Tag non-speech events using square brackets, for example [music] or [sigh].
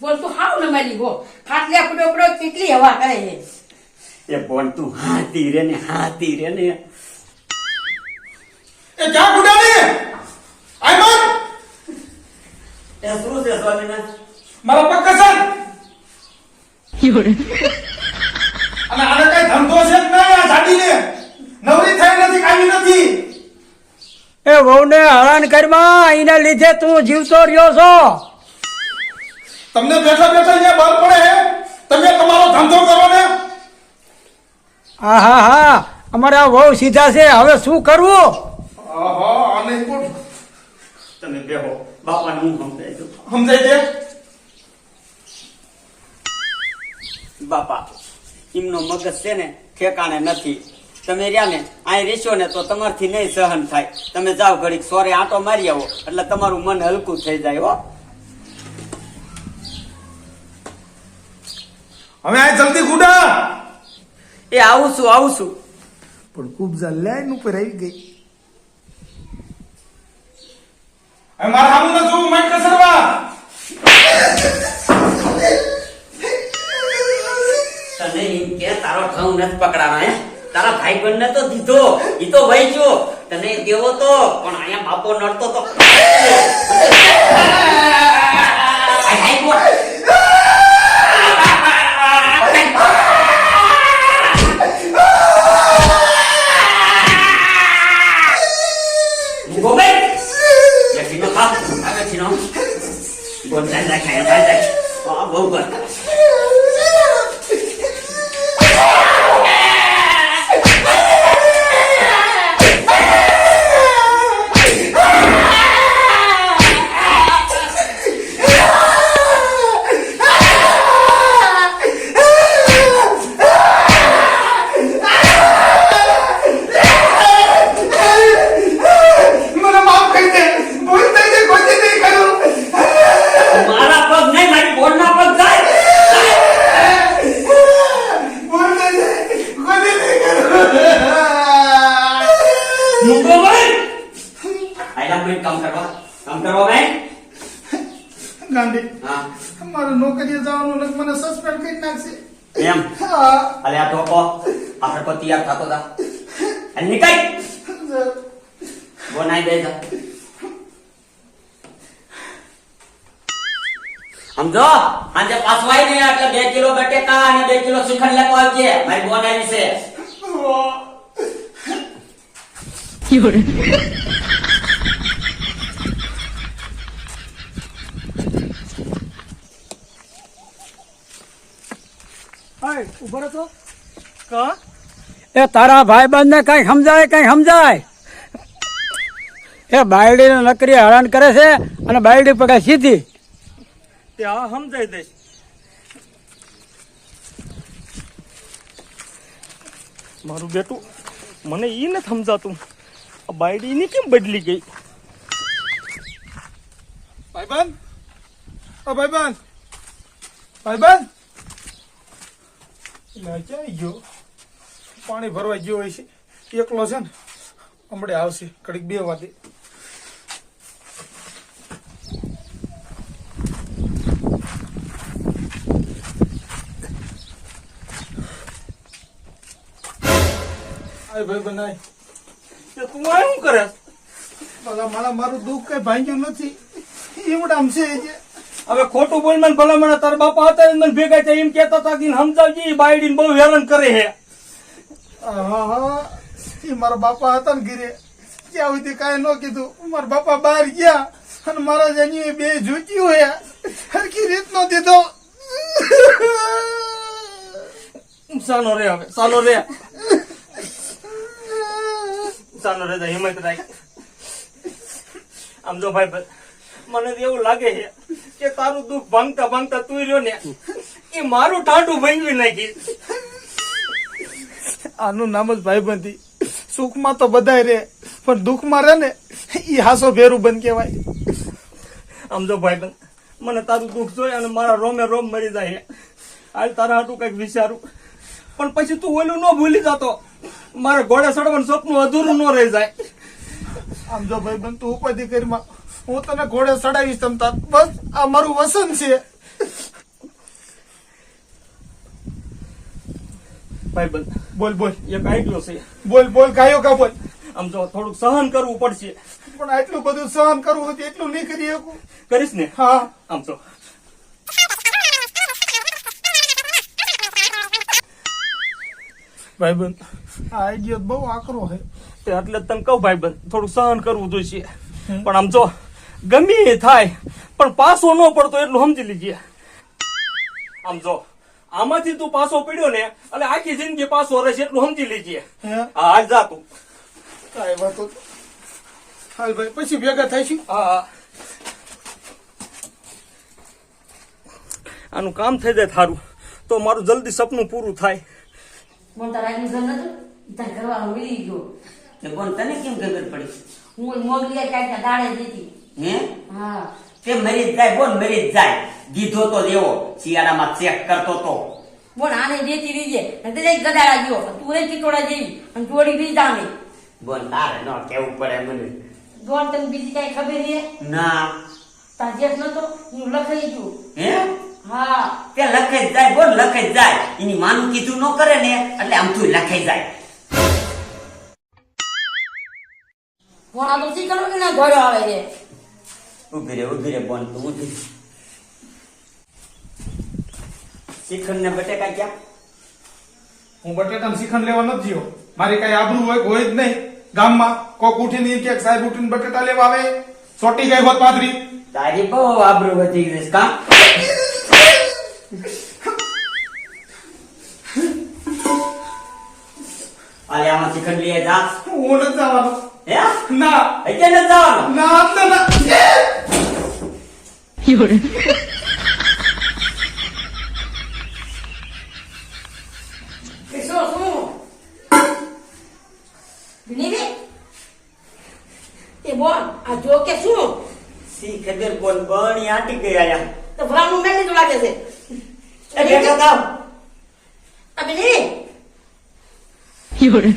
，બોલ તું હાવ ને મારી ગો ખાટલે પડ્યો કેટલી હવા કરે છે. એ બોન તું હાથી રે ને હાથી રે ને. એ જ્યાં ગુડાડી આય મન એ શું છે સ્વામિનાથ મારા પક્કા સર 有人，અને આને કઈ ધંધો છે કે નહીં આ જાડીને. નવરી થઈ નથી કાવી નથી. એ વહુને હરાન કરમાં એના લીધે તું જીવતો રહ્યો છો. તમને બેઠા બેઠા અહીંયા બળ પડે તમે તમારો ધંધો કરો. ને હા હા. હા અમારા વહુ સીધા છે. હવે શું કરવું? ઓહો આને પણ તમે બેહો. બાપાને હું સમજાય દઉં સમજાય છે બાપા એમનો મગજ છે ને ઠેકાણે નથી. તમે રહ્યા ને અહીં રહેશો ને તો તમારથી નહીં સહન થાય. તમે જાઓ ઘડીક સોરે આંટો મારી આવો. એટલે તમારું મન હલકું થઈ જાય હો. હવે આ જલ્દી ગુડા એ આવું છું આવું છું. પણ કુબજા લાઈન ઉપર આવી ગઈ. મારા સામું ન જોવું માઇન્ડ કસરવા તને એમ કે તારો ઘઉં નથી પકડાવા હે? તારા ભાઈ બંધ ને તો દીધો ઈ તો વહી ગયો. તને દેવો તો પણ અહીંયા બાપો નડતો તો. [laughs] જવાનું નથી મને સસ્પેન્ડ કરી નાખશે એમ? હા. અલે આ ટોકો આ હરકો તૈયાર થતો તા. અને નીકળ! બોનાઈ દે જા સમજો? આજે પાસવાઈ ને એટલે બે કિલો બટેકા અને બે કિલો શ્રીખંડ લેતો આવજે. મારી બોન આવી છે. [laughs] 有人，ઊભો તો. એ તારા ભાઈ બંધ ને કઈ સમજાય કઈ સમજાય? એ બાયડી ને નકરી હેરાન કરે છે અને બાયડી પગે સીધી. સમજાઈ દઈશ. મારું બેટું મને ઈ નથી સમજાતું. આ બાયડી ની કેમ બદલી ગઈ? ભાઈબંધ? ઓ ભાઈબંધ? ભાઈબંધ? એટલે ક્યાં ગયો? પાણી ભરવા ગયો હોય છે. એકલો છે ને હમણાં આવશે કડીક બે વાગે. આય ભાઈ આય એ તું આ શું કરે મારા મારું દુઃખ કઈ ભાંગ્યું નથી. એવડામ છે હવે ખોટું બોલ મને ભલા મને તારા બાપા હતા મને ભેગા થયા એમ કેતા હતા કે સમજાવજી ઈ બાયડી બહુ હેરાન કરે હે હા હા. એ મારા બાપા હતા ને ઘરે. ત્યાં સુધી કાંઈ ન કીધું. મારા બાપા બહાર ગયા અને મારા જેની બે જૂતી હોય હરખી રીત નો દીધો. સાનો રે હવે સાનો રે. સાનો રે હિંમત રાખ. આમ જો ભાઈ મને એવું લાગે છે કે તારું દુઃખ ભાંગતા ભાંગતા તું રહ્યો ને એ મારું ટાંટું ભાંગવી નાખી આનું નામ જ ભાઈબંધી. સુખમાં તો બધાય રે પણ દુઃખમાં રહે ને ઈ હાસો ભેરું બંધ કહેવાય. આમ જો ભાઈ મને તારું દુઃખ જોઈ અને મારા રોમે રોમ મરી જાય. હાલ તારા હાટું કંઈક વિચારું. પણ પછી તું ઓલું ન ભૂલી જતો. મારે ઘોડે ચડવાનું સપનું અધૂરું ન રહી જાય. આમ જો ભાઈબંધ તું ઉપાધિ કરીમાં હું તને ઘોડે ચડાવીશ તમતા બસ આ મારું વસન છે. ભાઈ બોલ બોલ એક આઈડિયો છે. બોલ બોલ ગાયો કા બોલ? આમ જો થોડુંક સહન કરવું પડશે. પણ આટલું બધું સહન કરવું હતું એટલું નહીં કરી શકું. કરીશ ને? હા. આમ તો. ભાઈબંધ. આ આઈડિયો બહુ આકરો છે. તે એટલે તને કહું ભાઈ બંધ થોડું સહન કરવું જોઈશે. પણ આમ જો ગમે એ થાય પણ પાસો ન પડતો એટલું સમજી લીજે આમ જો આમાંથી તું પાસો પડ્યો ને એટલે આખી જિંદગી પાસો રહેશે એટલું સમજી લીજે હે? હા હાલ જા તું. કાંઈ વાતો હાલ ભાઈ પછી ભેગા થાય હા હા. આનું કામ થઈ જાય થારું. તો મારું જલ્દી સપનું પૂરું થાય. તારા નતું તાર કરવાનું ગયો. તને કેમ ખબર પડી હું મોગલી કાંઈક દાડે દીધી. હે? હા. તે મરી જાય બોલ મરી જાય. દીધો તો લેવો. શિયાળામાં ચેક કરતો તો. બોલ આને દેતી રીજે. નતર એક ગદાડા ગયો તું રે ચિતોડા જેવી. અને જોડી દીધા જામે બોલ તારે ન કેવું પડે મને. બોલ તને બીજી કઈ ખબર છે? ના. તા જેસ નતો હું લખાઈ ગયો હે? હા. તે લખાઈ જાય બોલ લખાઈ જાય. એની માનું કીધું ન કરે ને એટલે આમ તું લખાઈ જાય. બોલ આ તો શીખવાનું કે ના ધોયો આવે છે? ઊભી રે ઊભી રે બોલ તું ઊભી રે. ને બટેકા ક્યાં? હું બટેટાનું શ્રીખંડ લેવા નથી ગયો. મારી કઈ આબરૂ હોય હોય જ નહીં. ગામમાં કોક ઉઠીને કે સાહેબ ઉઠીને બટેટા લેવા આવે. સોટી ગઈ હોત પાદરી. તારી બહુ આબરૂ વધી ગઈ છે, અરે આમાં શિખંડ લઈએ જા. હું નથી જવાનો. હે? ના. એટલે નથી જવાનો? ના ના! 有人，કે શું શું વિનીબેન એ બોલ આ જો કે શું સી ખબર બોલ બણી આટી ગઈ આયા તો ભરાનું મેં લીધું લાગે છે એ બેઠો થાવ આ વિની有人，